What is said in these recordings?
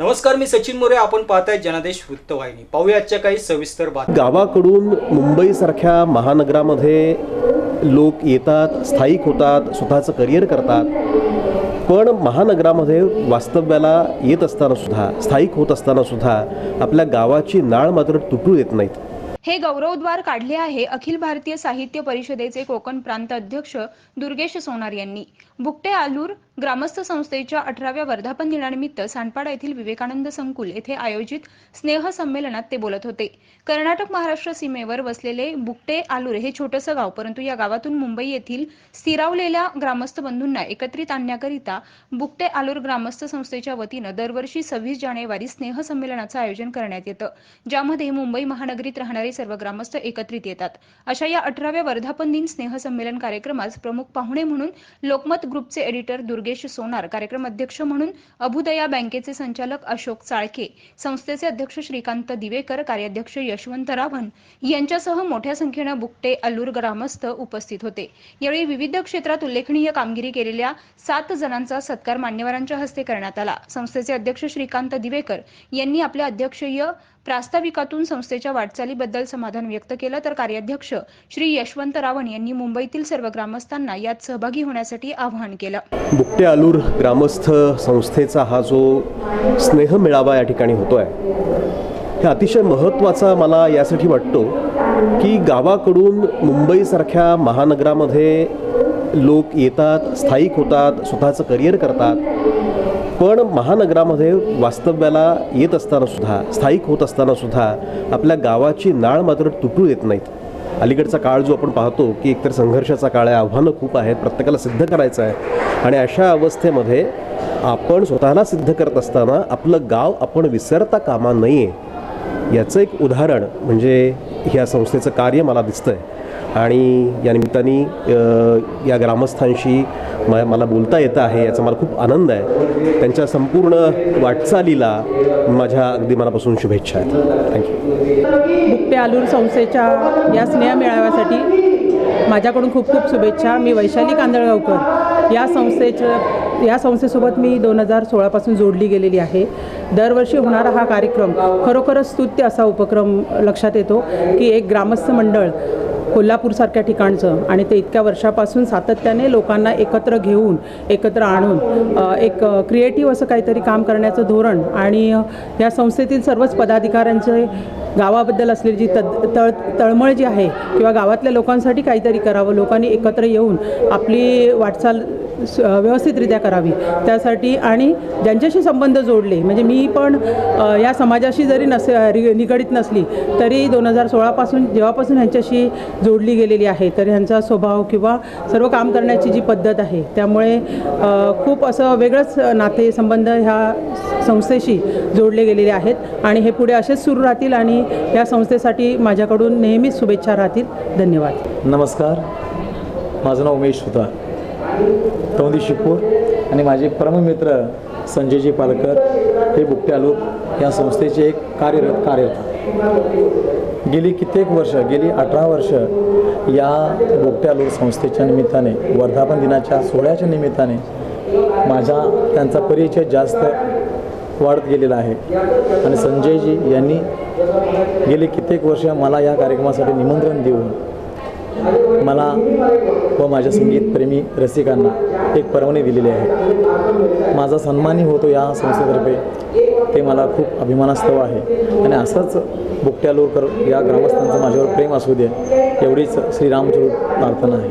नमस्कार मी सचिन मोरे. आपण पाहताय जनादेश वृत्तवाहिनी. पाहूया आजच्या काही सविस्तर बातम्या. गावाकडून मुंबईसारख्या महानगरामध्ये लोक येतात स्थायिक होतात स्वतःचं करिअर करतात. पण महानगरामध्ये वास्तव्याला येत असताना सुद्धा स्थायिक होत असताना सुद्धा आपल्या गावाची नाळ मात्र तुटू देत नाहीत. हे गौरवद्वार काढले आहे अखिल भारतीय साहित्य परिषदेचे कोकण प्रांत अध्यक्ष दुर्गेश सोनार यांनी. बुकटे आलूर ग्रामस्थ संस्थेच्या अठराव्या वर्धापन दिनानिमित्त सांडपाडा येथील विवेकानंद संकुल येथे आयोजित स्नेह संमेलनात ते बोलत होते. कर्नाटक महाराष्ट्र सीमेवर वसलेले बुकटे आलूर हे छोटंसं गाव परंतु या गावातून मुंबई येथील स्थिरावलेल्या ग्रामस्थ बंधूंना एकत्रित आणण्याकरिता बुकटे आलूर ग्रामस्थ संस्थेच्या वतीनं दरवर्षी सव्वीस जानेवारी स्नेह संमेलनाचं आयोजन करण्यात येतं ज्यामध्ये मुंबई महानगरीत राहणारे सर्व ग्रामस्थ एकत्रित येतात. अशा या अठराव्या वर्धापन दिन स्नेह संमेलन कार्यक्रमास प्रमुख पाहुणे म्हणून लोकमत ग्रुपचे एडिटर दुर्गे नागेश सोनार कार्यक्रम अध्यक्ष म्हणून अभुदया बँकेचे संचालक अशोक चाळके संस्थेचे अध्यक्ष श्रीकांत दिवेकर कार्याध्यक्ष यशवंत रावण यांच्यासह मोठ्या संख्येनं बुकटे अल्लूर ग्रामस्थ उपस्थित होते. यावेळी विविध क्षेत्रात उल्लेखनीय कामगिरी केलेल्या सात जणांचा सत्कार मान्यवरांच्या हस्ते करण्यात आला. संस्थेचे अध्यक्ष श्रीकांत दिवेकर यांनी आपल्या अध्यक्षीय प्रास्ताविकातून संस्थेच्या वाटचालीबद्दल समाधान व्यक्त केलं तर कार्याध्यक्ष श्री यशवंत रावण यांनी मुंबईतील सर्व ग्रामस्थांना यात सहभागी होण्यासाठी आवाहन केलं. बुकटे आलूर ग्रामस्थ संस्थेचा हा जो स्नेह मेळावा या ठिकाणी होतो आहे हे अतिशय महत्त्वाचा मला यासाठी वाटतो की गावाकडून मुंबईसारख्या महानगरामध्ये लोक येतात स्थायिक होतात स्वतःचं करिअर करतात. पण महानगरामध्ये वास्तव्याला येत असताना सुद्धा स्थायिक होत असताना सुद्धा आपल्या गावाची नाळ मात्र तुटू देत नाहीत. अलीकडचा काळ जो आपण पाहतो की एकतर संघर्षाचा काळ आहे आव्हानं खूप आहेत प्रत्येकाला सिद्ध करायचं आहे आणि अशा अवस्थेमध्ये आपण स्वतःला सिद्ध करत असताना आपलं गाव आपण विसरता कामा नये याचं एक उदाहरण म्हणजे ह्या संस्थेचं कार्य मला दिसतं आहे आणि या निमित्ताने या ग्रामस्थांशी म मला बोलता येतं आहे याचा मला खूप आनंद आहे. त्यांच्या संपूर्ण वाटचालीला माझ्या अगदी मनापासून शुभेच्छा आहेत. थँक्यू बुप्पे आलूर संस्थेच्या या स्नेह मेळाव्यासाठी माझ्याकडून खूप खूप शुभेच्छा. मी वैशाली कांदळगावकर या संस्थेच्या या संस्थेसोबत मी दोन हजार सोळापासून जोडली गेलेली आहे. दरवर्षी होणारा हा कार्यक्रम खरोखरच स्तुत्य असा उपक्रम लक्षात येतो की एक ग्रामस्थ मंडळ कोल्हापूरसारख्या ठिकाणचं आणि ते इतक्या वर्षापासून सातत्याने लोकांना एकत्र घेऊन एकत्र आणून एक क्रिएटिव्ह असं काहीतरी काम करण्याचं धोरण आणि या संस्थेतील सर्वच पदाधिकाऱ्यांचे गावाबद्दल असलेली जी तद तळ तळमळ जी आहे किंवा गावातल्या लोकांसाठी काहीतरी करावं लोकांनी एकत्र येऊन आपली वाटचाल स- व्यवस्थितरित्या करावी. त्यासाठी आणि ज्यांच्याशी संबंध जोडले म्हणजे मी पण या समाजाशी जरी नसे रि- निगडीत नसली तरी दोन हजार सोळापासून जेव्हापासून ह्यांच्याशी जोडली गेलेली आहे तर ह्यांचा स्वभाव किंवा सर्व काम करण्याची जी पद्धत आहे त्यामुळे खूप असं वेगळंच नाते संबंध ह्या संस्थेशी जोडले गेलेले आहेत. आणि हे पुढे असेच सुरू राहतील आणि या संस्थेसाठी माझ्याकडून नेहमीच शुभेच्छा राहतील. धन्यवाद. नमस्कार. माझं नाव उमेश होता. तोंदी शिपूर आणि माझे परममित्र संजयजी पालकर हे बुकटे या संस्थेचे एक कार्यरत कार्यरत गेली कित्येक वर्ष गेली अठरा वर्ष या बोगट्या लोक संस्थेच्या निमित्ताने वर्धापन दिनाच्या सोहळ्याच्या निमित्ताने माझा त्यांचा परिचय जास्त वाढत गेलेला आहे. आणि संजयजी यांनी गेली कित्येक वर्ष मला या कार्यक्रमासाठी निमंत्रण देऊन मला व माझ्या संगीतप्रेमी रसिकांना एक परवाने दिलेली आहे. माझा सन्मानही होतो या संस्थेतर्फे. ते मला खूप अभिमानास्तव आहे. आणि असंच बुकट्यालोरकर या ग्रामस्थांचं माझ्यावर प्रेम असू दे एवढीच श्रीरामचरूप प्रार्थना आहे.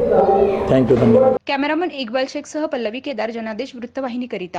थँक्यू धन्यवाद. कॅमेरामन इक्बाल शेखसह पल्लवी केदार जनादेश वृत्तवाहिनीकरिता.